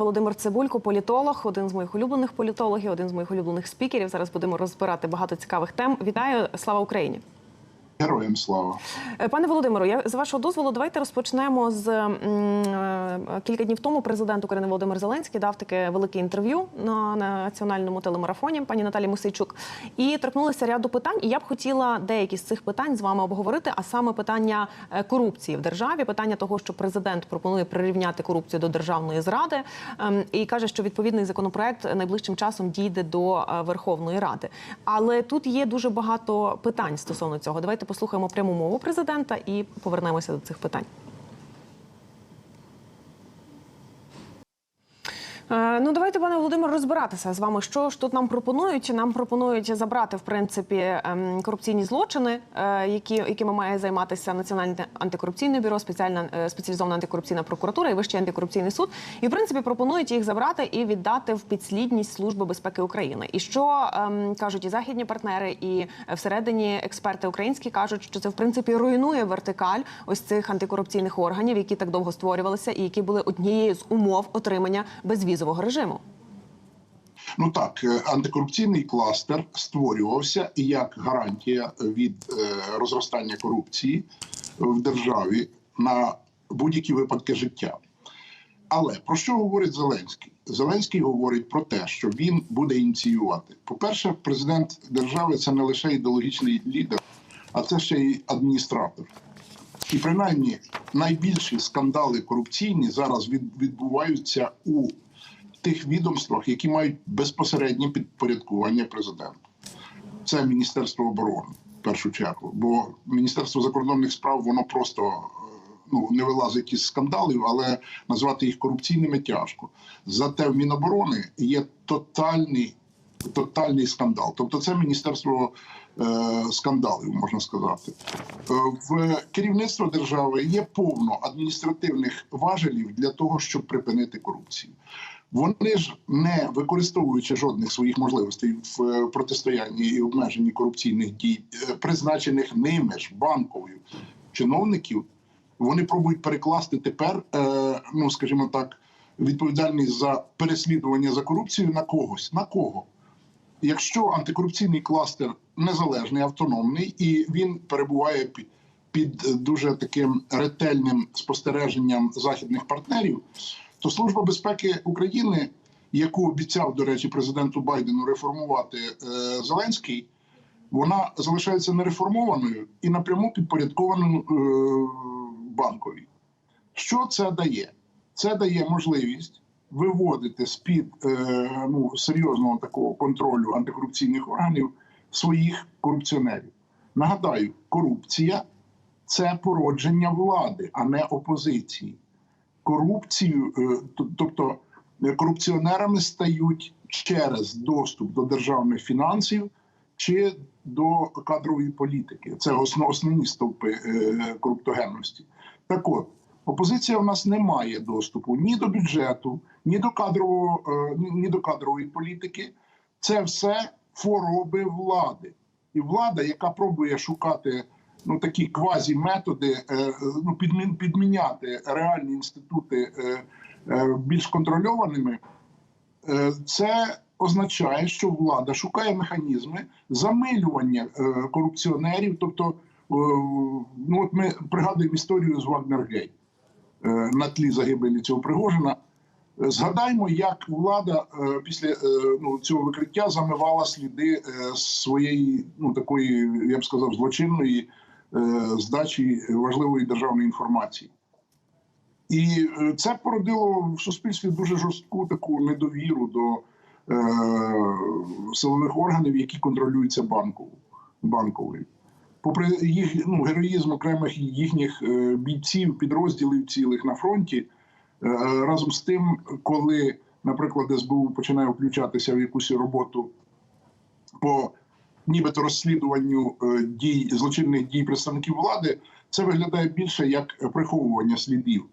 Володимир Цибулько, політолог, один з моїх улюблених політологів, один з моїх улюблених спікерів. Зараз будемо розбирати багато цікавих тем. Вітаю, слава Україні! Героям слава. Е, Пане Володимиру, я з вашого дозволу, давайте розпочнемо з м, е, кілька днів тому. Президент України Володимир Зеленський дав таке велике інтерв'ю на національному телемарафоні пані Наталі Мусейчук і торкнулися ряду питань. І я б хотіла деякі з цих питань з вами обговорити. А саме питання е, корупції в державі, питання того, що президент пропонує прирівняти корупцію до державної зради, ем, і каже, що відповідний законопроект найближчим часом дійде до Верховної Ради. Але тут є дуже багато питань стосовно цього. Давайте послухаємо пряму мову президента і повернемося до цих питань. Ну, давайте, пане Володимир, розбиратися з вами. Що ж тут нам пропонують? Нам пропонують забрати в принципі ем, корупційні злочини, е, які якими має займатися Національне антикорупційне бюро, спеціальна е, спеціалізована антикорупційна прокуратура і Вищий антикорупційний суд. І в принципі пропонують їх забрати і віддати в підслідність Служби безпеки України. І що ем, кажуть і західні партнери, і е, всередині експерти українські кажуть, що це в принципі руйнує вертикаль ось цих антикорупційних органів, які так довго створювалися, і які були однією з умов отримання безвізового режиму. Ну так, е, антикорупційний кластер створювався як гарантія від е, розростання корупції в державі на будь-які випадки життя. Але про що говорить Зеленський? Зеленський говорить про те, що він буде ініціювати. По-перше, президент держави це не лише ідеологічний лідер, а це ще й адміністратор. І принаймні найбільші скандали корупційні зараз відбуваються у тих відомствах, які мають безпосереднє підпорядкування президенту. Це Міністерство оборони в першу чергу, бо Міністерство закордонних справ воно просто е, ну не вилазить із скандалів, але назвати їх корупційними тяжко. Зате в Міноборони є тотальний. Тотальний скандал, тобто це міністерство е, скандалів, можна сказати. Е, в керівництво держави є повно адміністративних важелів для того, щоб припинити корупцію. Вони ж не використовуючи жодних своїх можливостей в е, протистоянні і обмеженні корупційних дій, е, призначених ними ж банковою чиновників, вони пробують перекласти тепер, е, ну скажімо так, відповідальність за переслідування за корупцію на когось. На кого? Якщо антикорупційний кластер незалежний, автономний, і він перебуває під, під дуже таким ретельним спостереженням західних партнерів, то Служба безпеки України, яку обіцяв, до речі, президенту Байдену реформувати е, Зеленський, вона залишається нереформованою і напряму підпорядкованою е, банковій. Що це дає? Це дає можливість виводити з під е, ну, серйозного такого контролю антикорупційних органів своїх корупціонерів. Нагадаю, корупція це породження влади, а не опозиції. Корупцію, е, тобто е, корупціонерами стають через доступ до державних фінансів чи до кадрової політики. Це основні стовпи е, коруптогенності. Так от, опозиція в нас не має доступу ні до бюджету, ні до кадрового, ні до кадрової політики. Це все хвороби влади. І влада, яка пробує шукати ну такі квазі-методи, е, е, ну підмін, підміняти реальні інститути е, е, більш контрольованими, це означає, що влада шукає механізми замилювання корупціонерів. Тобто, ну от ми пригадуємо історію з Вагнергей на тлі загибелі цього Пригожина. Згадаймо, як влада після ну, цього викриття замивала сліди своєї, ну такої, я б сказав, злочинної здачі важливої державної інформації. І е, це породило в суспільстві дуже жорстку таку недовіру до е, силових органів, які контролюються банковою. Попри їх ну, героїзм окремих їхніх е, бійців, підрозділів цілих на фронті, е, разом з тим, коли, наприклад, СБУ починає включатися в якусь роботу по нібито розслідуванню е, дій злочинних дій представників влади, це виглядає більше як приховування слідів.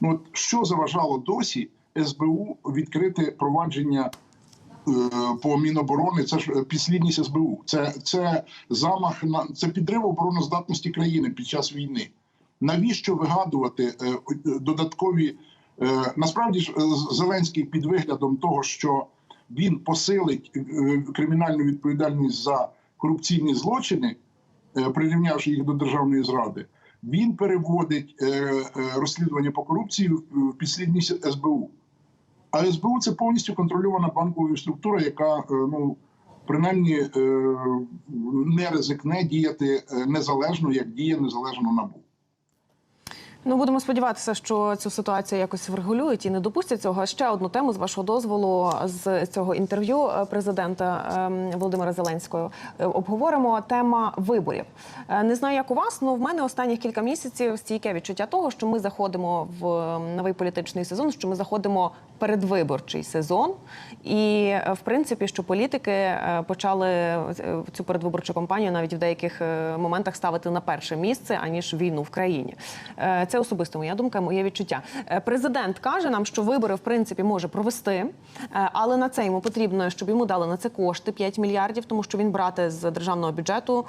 Ну от що заважало досі СБУ відкрити провадження е, по Міноборони? Це ж е, підслідність СБУ. Це, це замах на це підрив обороноздатності країни під час війни. Навіщо вигадувати додаткові насправді ж Зеленський під виглядом того, що він посилить кримінальну відповідальність за корупційні злочини, е, прирівнявши їх до державної зради, він переводить е, е, розслідування по корупції в підслідність СБУ. А СБУ це повністю контрольована банкова структура, яка ну принаймні не ризикне діяти незалежно, як діє незалежно набу. Ну, будемо сподіватися, що цю ситуацію якось врегулюють і не допустять цього. Ще одну тему з вашого дозволу з цього інтерв'ю е, президента ем, Володимира Зеленського Е, обговоримо тема виборів. Е, Не знаю, як у вас, але в мене останніх кілька місяців стійке відчуття того, що ми заходимо в ем, новий політичний сезон, що ми заходимо передвиборчий сезон, і е, в принципі, що політики е, почали е, цю передвиборчу кампанію навіть в деяких моментах ставити на перше місце аніж війну в країні. Це особисто моя думка, моє відчуття. Президент каже нам, що вибори в принципі може провести, але на це йому потрібно, щоб йому дали на це кошти 5 мільярдів, тому що він брати з державного бюджету,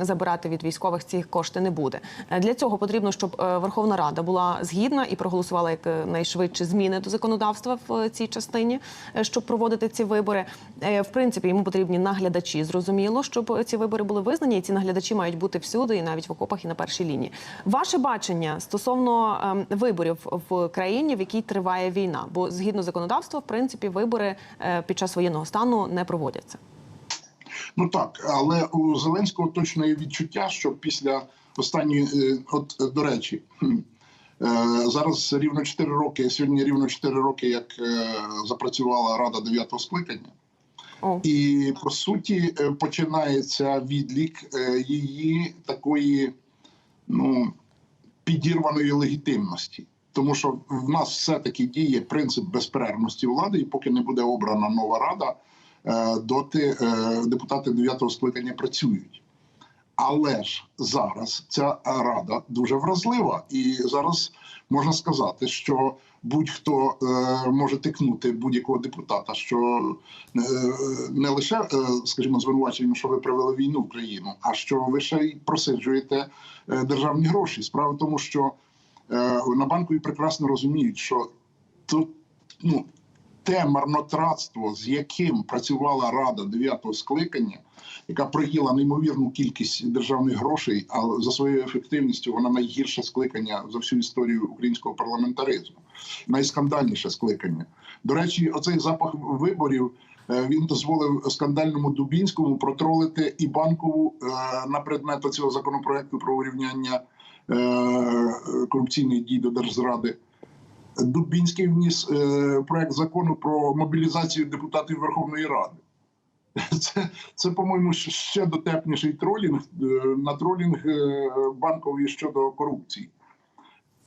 забирати від військових ці кошти не буде. Для цього потрібно, щоб Верховна Рада була згідна і проголосувала як найшвидше зміни до законодавства в е, цій частині, е, щоб проводити ці вибори. Е, В принципі, йому потрібні наглядачі. Зрозуміло, щоб ці вибори були визнані, і ці наглядачі мають бути всюди, і навіть в окопах, і на першій лінії. Ваше бачення стосовно ем, виборів в країні, в якій триває війна, бо згідно законодавства, в принципі, вибори під час воєнного стану не проводяться. Ну так, але у Зеленського точно є відчуття, що після останньої, от до речі, зараз рівно 4 роки, сьогодні рівно 4 роки, як е, запрацювала Рада 9 скликання. О. І по суті е, починається відлік е, її такої ну, підірваної легітимності. Тому що в нас все-таки діє принцип безперервності влади, і поки не буде обрана нова рада, е, доти е, депутати 9-го скликання працюють. Але ж зараз ця рада дуже вразлива, і зараз можна сказати, що будь-хто е, може тикнути будь-якого депутата, що е, не лише, е, скажімо, звинуваченням, що ви привели війну в країну, а що ви ще й просиджуєте е, державні гроші. Справа в тому, що е, на банку і прекрасно розуміють, що тут ну, те марнотратство, з яким працювала рада 9-го скликання, яка проїла неймовірну кількість державних грошей, а за своєю ефективністю вона найгірше скликання за всю історію українського парламентаризму, найскандальніше скликання. До речі, оцей запах виборів. е, Він дозволив скандальному Дубінському протролити і банкову е, на предмет цього законопроекту про урівняння е, корупційних дій до держзради. Дубінський вніс проект закону про мобілізацію депутатів Верховної Ради. Це, це по-моєму, ще- дотепніший тролінг е, на тролінг е, банковий щодо корупції.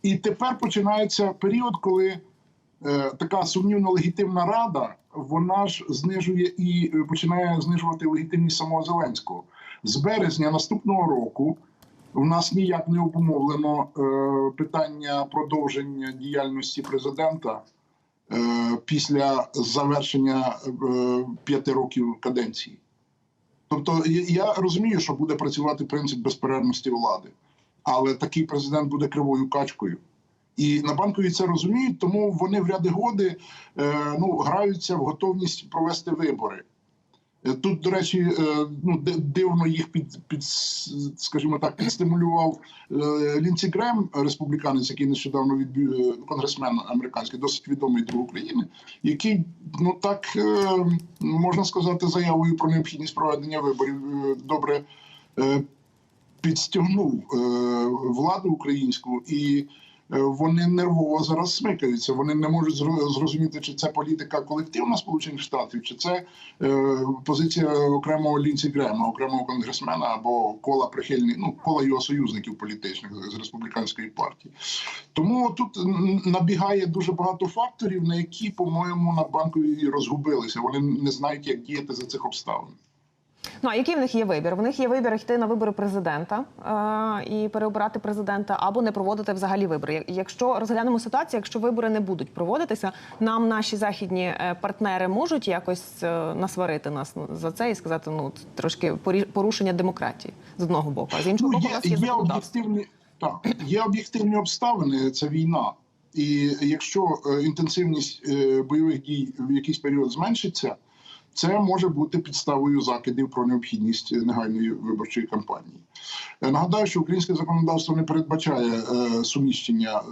І тепер починається період, коли е, така сумнівно легітимна рада, вона ж знижує і е, починає знижувати легітимність самого Зеленського. З березня наступного року у нас ніяк не обумовлено е, питання продовження діяльності президента після завершення е, п'яти років каденції. Тобто, я- я розумію, що буде працювати принцип безперервності влади, але такий президент буде кривою качкою. І на банкові це розуміють, тому вони в ряди годи е, ну, граються в готовність провести вибори. Е, Тут, до речі, е, ну ди- дивно їх під, під скажімо так, підстимулював е, Лінці Грем, республіканець, який нещодавно відбив конгресмен американський, досить відомий для України, який ну так можна сказати, заявою про необхідність проведення виборів добре підстягнув владу українську і. Е, Вони нервово зараз смикаються. Вони не можуть зрозуміти, чи це політика колективна Сполучених Штатів, чи це е, позиція окремого Лінці Грема, окремого конгресмена або кола прихильних, ну кола його союзників політичних з республіканської партії. Тому тут набігає дуже багато факторів, на які, по-моєму, на банку і розгубилися. Вони не знають, як діяти за цих обставин. Ну а який в них є вибір? В них є вибір йти на вибори президента е, і переобирати президента, або не проводити взагалі вибори. Якщо розглянемо ситуацію, якщо вибори не будуть проводитися, нам наші західні е, партнери можуть якось е, насварити нас за це і сказати, ну трошки порушення демократії з одного боку, а з іншого Ну, боку, у є, нас є є об'єктивні так, є об'єктивні обставини. Це війна. І якщо е, інтенсивність бойових дій в якийсь період зменшиться, це може бути підставою закидів про необхідність негайної виборчої кампанії. Е, Нагадаю, що українське законодавство не передбачає е, суміщення е,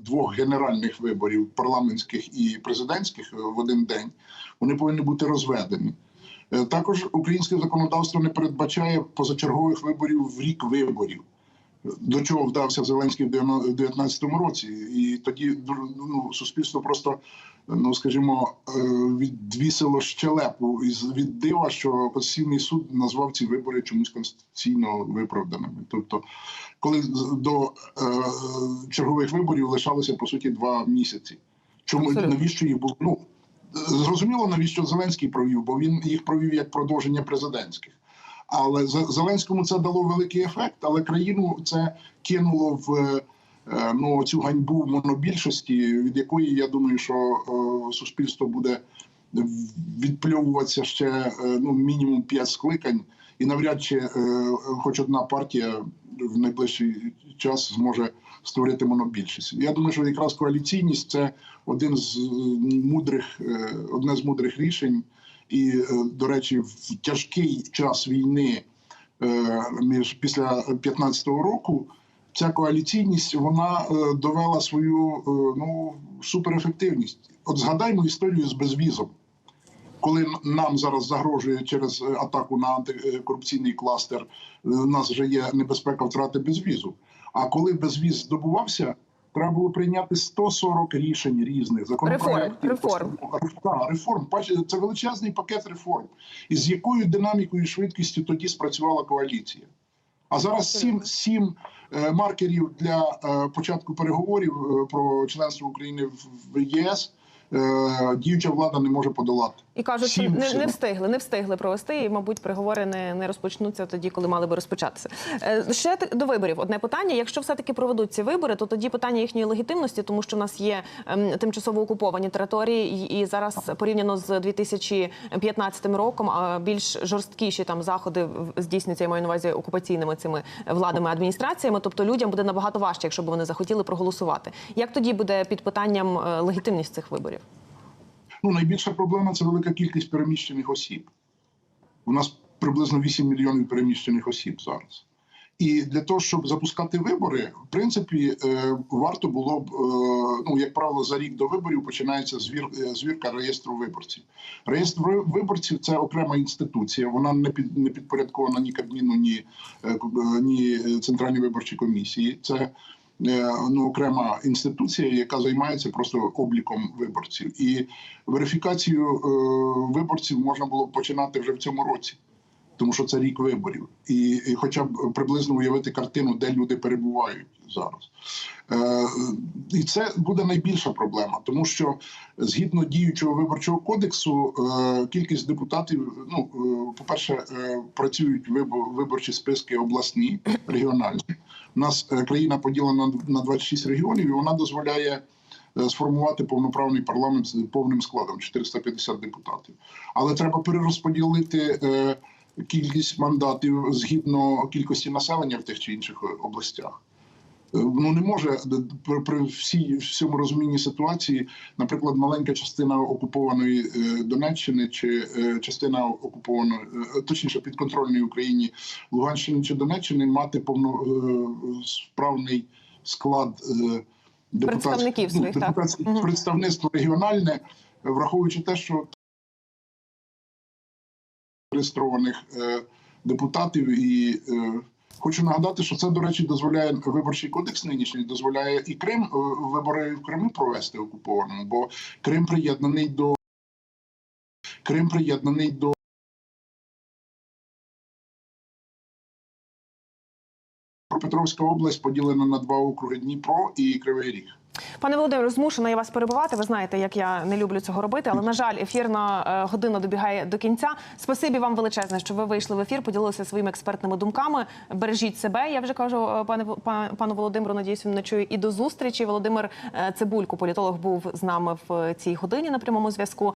двох генеральних виборів парламентських і президентських в один день. Вони повинні бути розведені. Також українське законодавство не передбачає позачергових виборів в рік виборів. До чого вдався Зеленський в 2019 році, і тоді ду- ну, суспільство просто, ну скажімо, е, відвісило щелепу із від дива, що Конституційний суд назвав ці вибори чомусь конституційно виправданими. Тобто, коли до е, чергових виборів лишалося по суті два місяці. Чому Абсолютно. навіщо їх було? Ну зрозуміло, навіщо Зеленський провів, бо він їх провів як продовження президентських. Але Зе- Зеленському це дало великий ефект, але країну це кинуло в е, ну, цю ганьбу монобільшості, від якої я думаю, що е, суспільство буде відпльовуватися ще е, ну, мінімум п'ять скликань, і навряд чи хоч одна партія в найближчий час зможе створити монобільшість. Я думаю, що якраз коаліційність це один з мудрих, одне з мудрих рішень. І, е, до речі, в тяжкий час війни е, між після 15-го року ця коаліційність вона е, довела свою ну суперефективність. От згадаймо історію з безвізом. Коли нам зараз загрожує через атаку на антикорупційний кластер, у нас вже є небезпека втрати безвізу. А коли безвіз здобувався, треба було прийняти 140 рішень різних законопроектів. реформ. Реформ. Бачите, Це величезний пакет реформ. І з якою динамікою і швидкістю тоді спрацювала коаліція. А зараз сім, сім е, маркерів для е, початку переговорів е, про членство України в, ЄС діюча влада не може подолати. І кажуть, що не, не встигли, не встигли провести, і, мабуть, переговори не, не розпочнуться тоді, коли мали би розпочатися. Е, Ще до виборів одне питання. Якщо все-таки проведуть ці вибори, то тоді питання їхньої легітимності, тому що в нас є ем, тимчасово окуповані території, і, зараз порівняно з 2015 роком, більш жорсткіші там заходи здійснюються, я маю на увазі окупаційними цими владами адміністраціями. Тобто людям буде набагато важче, якщо б вони захотіли проголосувати. Як тоді буде під питанням е, легітимність цих виборів? Ну, найбільша проблема це велика кількість переміщених осіб. У нас приблизно 8 мільйонів переміщених осіб зараз. І для того, щоб запускати вибори, в принципі, е, варто було б, е, ну, як правило, за рік до виборів починається звір, е, звірка реєстру виборців. Реєстр виборців це окрема інституція. Вона не під не підпорядкована ні Кабміну, ні, ні Центральній виборчій комісії. Це ну, окрема інституція, яка займається просто обліком виборців. І верифікацію е, виборців можна було починати вже в цьому році тому що це рік виборів, і, і хоча б приблизно уявити картину, де люди перебувають зараз. Е, і це буде найбільша проблема, тому що згідно діючого виборчого кодексу, е, кількість депутатів, ну е, по-перше, е, працюють вибо- виборчі списки обласні, регіональні. У нас е, країна поділена на 26 регіонів, і вона дозволяє. е, Сформувати повноправний парламент з повним складом 450 депутатів, але треба перерозподілити е, кількість мандатів згідно кількості населення в тих чи інших е, областях. Е, Ну не може е, при, при всій всьому розумінні ситуації, наприклад, маленька частина окупованої Донеччини чи частина окупованої, точніше підконтрольної Україні Луганщини чи Донеччини мати повносправний склад депутатських- Представників ну, своїх, так. представництво регіональне, враховуючи те, що реєстрованих е, депутатів. І е, хочу нагадати, що це, до речі, дозволяє виборчий кодекс нинішній, дозволяє і Крим е, вибори в Криму провести окупованому, бо Крим приєднаний до Крим приєднаний до. Петровська область поділена на два округи Дніпро і Кривий Ріг. Пане Володимире, змушена я вас перебувати. Ви знаєте, як я не люблю цього робити, але на жаль, ефірна е, година добігає до кінця. Спасибі вам величезне, що ви вийшли в ефір, поділилися своїми експертними думками. Бережіть себе. Я вже кажу, е, пане пану Володимиру. Надіюсь, він не чує. І до зустрічі. Володимир е, Цибулько, політолог, був з нами в цій годині на прямому зв'язку.